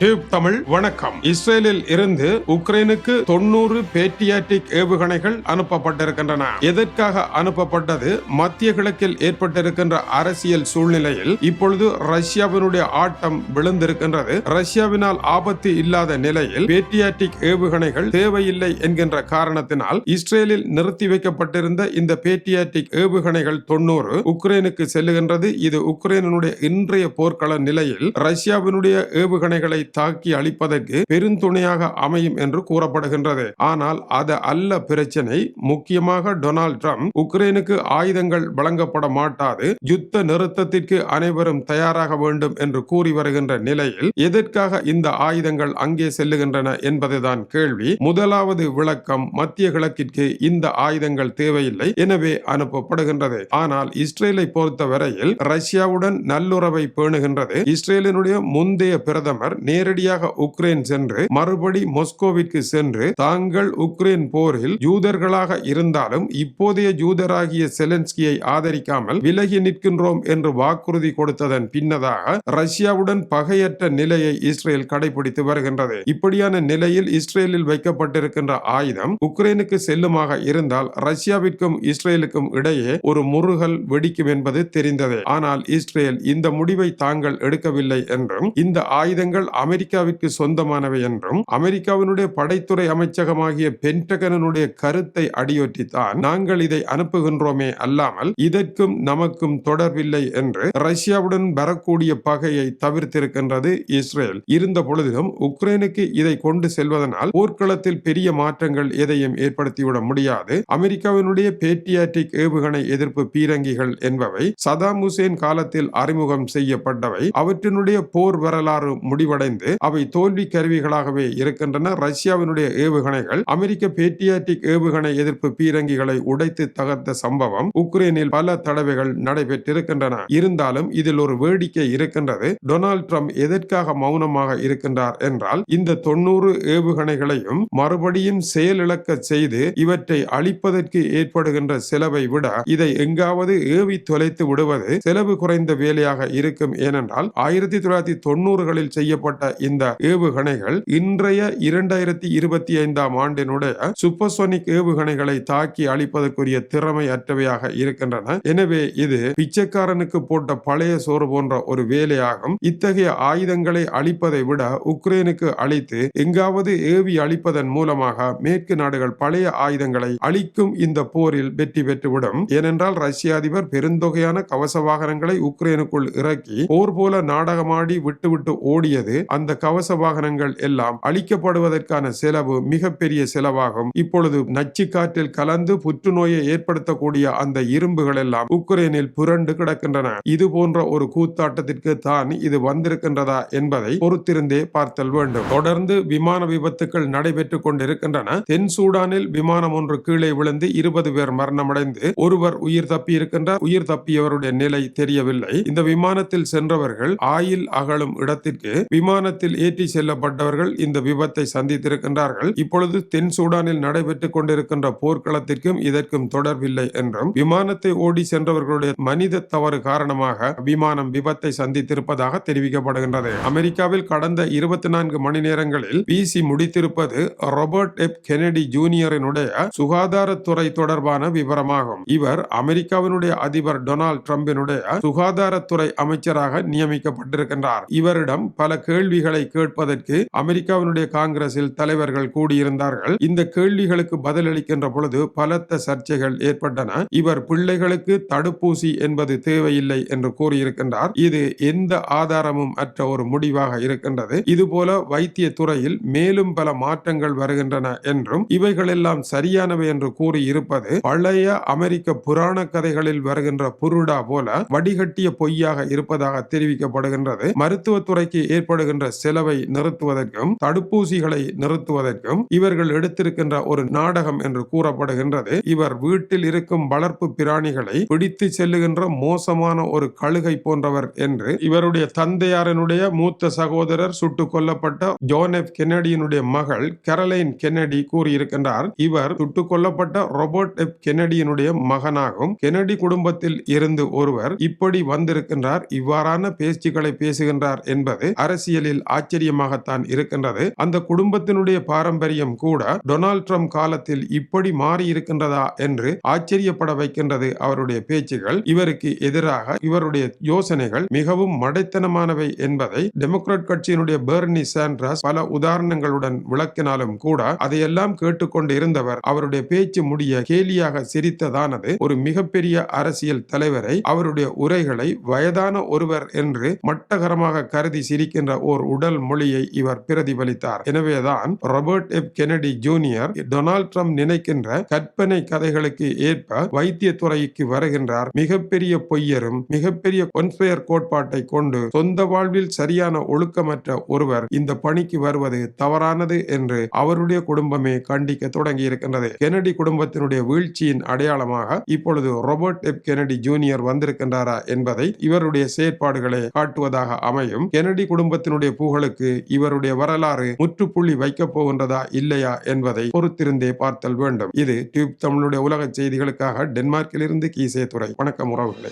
Tube Tamil வணக்கம். இஸ்ரேலில் இருந்து உக்ரைனுக்கு தொண்ணூறு பேட்ரியாட்டிக் ஏவுகணைகள் அனுப்பப்பட்டிருக்கின்றன. எதற்காக அனுப்பப்பட்டது? மத்திய கிழக்கில் ஏற்பட்டிருக்கின்ற அரசியல் சூழ்நிலையில் இப்பொழுது ரஷ்யாவினுடைய ஆட்டம் விழுந்திருக்கின்றது. ரஷ்யாவினால் ஆபத்து இல்லாத நிலையில் பேட்ரியாட்டிக் ஏவுகணைகள் தேவையில்லை என்கின்ற காரணத்தினால் இஸ்ரேலில் நிறுத்தி வைக்கப்பட்டிருந்த இந்த பேட்ரியாட்டிக் ஏவுகணைகள் தொண்ணூறு உக்ரைனுக்கு செல்லுகின்றது. இது உக்ரைனுடைய இன்றைய போர்க்கள நிலையில் ரஷ்யாவினுடைய ஏவுகணைகளை தாக்கி அழிப்பதற்கு பெருந்துணையாக அமையும் என்று கூறப்படுகின்றது. ஆனால் அது அல்ல பிரச்சனை. முக்கியமாக டொனால்ட் ட்ரம்ப் உக்ரைனுக்கு ஆயுதங்கள் வழங்கப்பட மாட்டாது. யுத்த நிறுத்தத்திற்கு அனைவரும் தயாராக வேண்டும் என்று கூறி வருகின்ற நிலையில் எதற்காக இந்த ஆயுதங்கள் அங்கே செல்லுகின்றன என்பதுதான் கேள்வி. முதலாவது விளக்கம் மத்திய கிழக்கிற்கு இந்த ஆயுதங்கள் தேவையில்லை எனவே அனுப்பப்படுகின்றது. ஆனால் இஸ்ரேலை பொறுத்தவரையில் ரஷ்யாவுடன் நல்லுறவை பேணுகின்றது. இஸ்ரேலினுடைய முந்தைய பிரதமர் நேரடியாக உக்ரைன் சென்று மறுபடி மொஸ்கோவிற்கு சென்று தாங்கள் உக்ரைன் போரில் யூதர்களாக இருந்தாலும் இப்போதைய யூதராகிய செலன்ஸ்கியை ஆதரிக்காமல் விலகி நிற்கின்றோம் என்று வாக்குறுதி கொடுத்ததன் பின்னதாக ரஷ்யாவுடன் பகையற்ற நிலையை இஸ்ரேல் கடைபிடித்து வருகின்றது. இப்படியான நிலையில் இஸ்ரேலில் வைக்கப்பட்டிருக்கின்ற ஆயுதம் உக்ரைனுக்கு செல்லுமாக இருந்தால் ரஷ்யாவிற்கும் இஸ்ரேலுக்கும் இடையே ஒரு முருகல் வெடிக்கும் என்பது தெரிந்தது. ஆனால் இஸ்ரேல் இந்த முடிவை தாங்கள் எடுக்கவில்லை என்றும் இந்த ஆயுதங்கள் அமெரிக்காவிற்கு சொந்தமானவை என்றும் அமெரிக்காவினுடைய படைத்துறை அமைச்சகமாகிய பென்டகனனுடைய கருத்தை அடியொற்றித்தான் நாங்கள் இதை அனுப்புகின்றோமே அல்லாமல் இதற்கும் நமக்கும் தொடர்பில்லை என்று ரஷ்யாவுடன் வரக்கூடிய பகையை தவிர்த்திருக்கின்றது இஸ்ரேல். இருந்த பொழுதிலும் உக்ரைனுக்கு இதை கொண்டு செல்வதனால் போர்க்களத்தில் பெரிய மாற்றங்கள் எதையும் ஏற்படுத்திவிட முடியாது. அமெரிக்காவினுடைய பேட்டியாட்டிக் ஏவுகணை எதிர்ப்பு பீரங்கிகள் என்பவை சதாம் ஹுசேன் காலத்தில் அறிமுகம் செய்யப்பட்டவை. அவற்றினுடைய போர் வரலாறு முடிவடைந்து அவை தோல்வி கருவிகளாகவே இருக்கின்றன. ரஷ்யாவினுடைய ஏவுகணைகள் அமெரிக்க பேட்ரியாட்டிக் ஏவுகணை எதிர்ப்பு பீரங்கிகளை உடைத்து தகர்த்த சம்பவம் உக்ரைனில் பல தடவைகள் நடைபெற்றிருக்கின்றன. இருந்தாலும் இதில் ஒரு வேடிக்கை இருக்கின்றது. டொனால்ட் ட்ரம்ப் எதற்காக மௌனமாக இருக்கின்றார் என்றால் இந்த தொண்ணூறு ஏவுகணைகளையும் மறுபடியும் செயலிழக்க செய்து இவற்றை அழிப்பதற்கு ஏற்படுகின்ற செலவை விட இதை எங்காவது ஏவி தொலைத்து விடுவது செலவு குறைந்த வேலையாக இருக்கும். ஏனென்றால் ஆயிரத்தி தொள்ளாயிரத்தி தொண்ணூறுகளில் செய்யப்பட்ட இந்த ஏவுகணைகள் இன்றைய இரண்டாயிரத்தி இருபத்தி ஐந்தாம் ஆண்டினுடைய சூப்பர்சோனிக் ஏவுகணைகளை தாக்கி அளிப்பதற்குரிய திறமை அற்றவையாக இருக்கின்றன. எனவே இது பிச்சைக்காரனுக்கு போட்ட பழைய சோறு போன்ற ஒரு வேலையாகும். இத்தகைய ஆயுதங்களை அளிப்பதை விட உக்ரைனுக்கு அளித்து எங்காவது ஏவி அளிப்பதன் மூலமாக மேற்கு நாடுகள் பழைய ஆயுதங்களை அளிக்கும் இந்த போரில் வெற்றி பெற்றுவிடும். ஏனென்றால் ரஷ்ய அதிபர் பெருந்தொகையான கவச வாகனங்களை உக்ரைனுக்குள் இறக்கி போர் போல நாடகமாடி விட்டுவிட்டு ஓடியது அந்த கவச வாகனங்கள் எல்லாம் அழிக்கப்படுவதற்கான செலவு மிகப்பெரிய செலவாகும். இப்பொழுது நச்சு காற்றில் கலந்து புற்றுநோயை ஏற்படுத்தக்கூடிய அந்த இரும்புகள் எல்லாம் உக்ரைனில் புரண்டு கிடக்கின்றன. இது போன்ற ஒரு கூத்தாட்டத்திற்கு தான் இது வந்திருக்கின்றதா என்பதை பொறுத்திருந்தே பார்த்தல் வேண்டும். தொடர்ந்து விமான விபத்துக்கள் நடைபெற்றுக் கொண்டிருக்கின்றன. தென் சூடானில் விமானம் ஒன்று கீழே விழுந்து இருபது பேர் மரணமடைந்து ஒருவர் உயிர் தப்பி இருக்கின்றார் உயிர் தப்பியவருடைய நிலை தெரியவில்லை. இந்த விமானத்தில் சென்றவர்கள் ஆயில் அகலும் இடத்திற்கு விமான விமானத்தில் ஏற்றி செல்லப்பட்டவர்கள் இந்த விபத்தை சந்தித்திருக்கின்றார்கள். இப்பொழுது தென் சூடானில் நடைபெற்றுக் கொண்டிருக்கின்ற போர்க்களத்திற்கும் இதற்கும் தொடர்பில்லை என்றும் விமானத்தை ஓடி சென்றவர்களுடைய மனித தவறு காரணமாக விமானம் விபத்தை சந்தித்திருப்பதாக தெரிவிக்கப்படுகின்றது. அமெரிக்காவில் கடந்த இருபத்தி நான்கு மணி நேரங்களில் வீசி முடித்திருப்பது ராபர்ட் எப் கெனடி ஜூனியரினுடைய சுகாதாரத்துறை தொடர்பான விவரமாகும். இவர் அமெரிக்காவினுடைய அதிபர் டொனால்ட் டிரம்பினுடைய சுகாதாரத்துறை அமைச்சராக நியமிக்கப்பட்டிருக்கின்றார். இவரிடம் பல கேள்வி கேள்விகளை கேட்பதற்கு அமெரிக்காவினுடைய காங்கிரஸில் தலைவர்கள் கூடியிருந்தார்கள். இந்த கேள்விகளுக்கு பதிலளிக்கின்ற பொழுது பலத்த சர்ச்சைகள் ஏற்பட்டன. இவர் பிள்ளைகளுக்கு தடுப்பூசி என்பது தேவையில்லை என்று கூறியிருக்கின்றார். இது எந்த ஆதாரமும் அற்ற ஒரு முடிவாக இருக்கின்றது. இதுபோல வைத்திய துறையில் மேலும் பல மாற்றங்கள் வருகின்றன என்றும் இவைகளெல்லாம் சரியானவை என்று கூறியிருப்பது பழைய அமெரிக்க புராண கதைகளில் வருகின்ற புருடா போல வடிகட்டிய பொய்யாக இருப்பதாக தெரிவிக்கப்படுகின்றது. மருத்துவத்துறைக்கு ஏற்படுகின்ற செலவை நிறுத்துவதற்கும் தடுப்பூசிகளை நிறுத்துவதற்கும் இவர்கள் எடுத்திருக்கின்ற ஒரு நாடகம் என்று கூறப்படுகின்றது. இவர் வீட்டில் இருக்கும் வளர்ப்பு பிராணிகளை பிடித்து செல்லுகின்ற மோசமான ஒரு கழுகை போன்றவர் என்று இவருடைய தந்தையாரனுடைய மூத்த சகோதரர் சுட்டுக் கொல்லப்பட்ட ஜோன் எஃப் கென்னடியினுடைய மகள் கெரலைன் கென்னடி கூறியிருக்கின்றார். இவர் சுட்டுக் கொல்லப்பட்ட ரோபர்ட் எப் கென்னடியினுடைய மகனாகும் கென்னடி குடும்பத்தில் இருந்து ஒருவர் இப்படி வந்திருக்கின்றார். இவ்வாறான பேச்சுக்களை பேசுகின்றார் என்பது அரசியலில் அரசியலில் ஆச்சரியமாகத்தான் இருக்கின்றது. அந்த குடும்பத்தினுடைய பாரம்பரியம் கூட டொனால்ட் ட்ரம்ப் காலத்தில் இப்படி மாறி இருக்கின்றதா என்று ஆச்சரியப்பட வைக்கின்றது அவருடைய பேச்சுகள். இவருக்கு எதிராக இவருடைய யோசனைகள் மிகவும் மடைத்தனமானவை என்பதை டெமோக்ராட் கட்சியினுடைய பெர்னி சாண்ட்ரஸ் பல உதாரணங்களுடன் விளக்கினாலும் கூட அதையெல்லாம் கேட்டுக்கொண்டு இருந்தவர் அவருடைய பேச்சு முடிய கேலியாக சிரித்ததானது ஒரு மிகப்பெரிய அரசியல் தலைவரை அவருடைய உரைகளை வயதான ஒருவர் என்று மட்டகரமாக கருதி சிரிக்கின்ற ஓர் ஓர் உடல் மொழியை இவர் பிரதிபலித்தார். எனவேதான் ராபர்ட் எப் கெனடி ஜூனியர் டொனால்ட் ட்ரம்ப் நினைக்கின்ற கற்பனை கதைகளுக்கு ஏற்ப வைத்தியத்துறைக்கு வருகின்றார். மிகப்பெரிய பொய்யரும் மிகப்பெரிய கொன்ஸ்பயர் கோட்பாட்டை கொண்டு சொந்த வாழ்வில் சரியான ஒழுக்கமற்ற ஒருவர் இந்த பணிக்கு வருவது தவறானது என்று அவருடைய குடும்பமே கண்டிக்க தொடங்கி இருக்கின்றது கெனடி குடும்பத்தினுடைய வீழ்ச்சியின் அடையாளமாக இப்பொழுது ராபர்ட் எப் கெனடி ஜூனியர் வந்திருக்கின்றாரா என்பதை இவருடைய செயற்பாடுகளை காட்டுவதாக அமையும். கெனடி குடும்பத்தினுடைய புகழுக்கு இவருடைய வரலாறு முற்றுப்புள்ளி வைக்கப் போகின்றதா இல்லையா என்பதை பொறுத்திருந்தே பார்த்தல் வேண்டும். இது டியூப் தமிழுடைய உலக செய்திகளுக்காக டென்மார்க்கிலிருந்து கீசே துறை வணக்கம் உறவுகளை.